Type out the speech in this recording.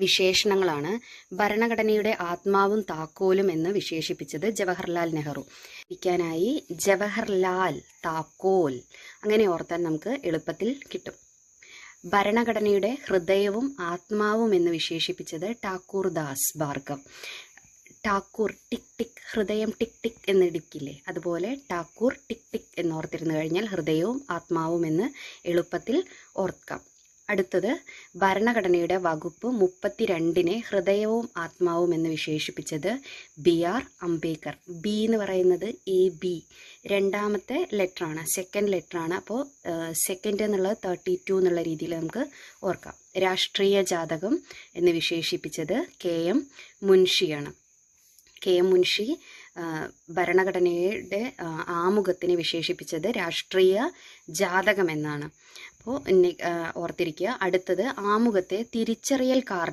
വിശേഷണങ്ങളാണ് ഭരണഘടനയുടെ ആത്മാവും താക്കോലും എന്ന് വിശേഷിപ്പിച്ചത് ജവഹർലാൽ നെഹ്റു. ഇരിക്കാനായി ജവഹർലാൽ താക്കോൽ അങ്ങനെ ഓർത്താൻ നമുക്ക് എളുപ്പത്തിൽ കിട്ടും. ഭരണഘടനയുടെ ഹൃദയവും ആത്മാവും എന്ന് വിശേഷിപ്പിച്ചത് ടാക്കൂർ ദാസ് ഭാർഗവ്. ടാക്കൂർ ടിക് ടിക് ഹൃദയം ടിക് ടിക് എന്നിടിക്കില്ലേ അതുപോലെ ടാക്കൂർ ടിക് ടിക് എന്നോർത്തിരുന്നു കഴിഞ്ഞാൽ ഹൃദയവും ആത്മാവും എന്ന് എളുപ്പത്തിൽ ഓർക്കാം. അടുത്തത് ഭരണഘടനയുടെ വകുപ്പ് മുപ്പത്തിരണ്ടിനെ ഹൃദയവും ആത്മാവും എന്ന് വിശേഷിപ്പിച്ചത് ബി ആർ അംബേദ്കർ. ബി എന്ന് പറയുന്നത് എ ബി രണ്ടാമത്തെ ലെറ്ററാണ് സെക്കൻഡ് ലെറ്ററാണ് അപ്പോൾ സെക്കൻഡ് എന്നുള്ളത് തേർട്ടി ടു എന്നുള്ള രീതിയിൽ നമുക്ക് ഓർക്കാം. രാഷ്ട്രീയ ജാതകം എന്ന് വിശേഷിപ്പിച്ചത് കെ എം മുൻഷിയാണ് കെ എം മുൻഷി ഭരണഘടനയുടെ ആമുഖത്തിനെ വിശേഷിപ്പിച്ചത് രാഷ്ട്രീയ ജാതകം എന്നാണ്. അപ്പോൾ ഓർത്തിരിക്കുക. അടുത്തത് ആമുഖത്തെ തിരിച്ചറിയൽ കാർഡ്.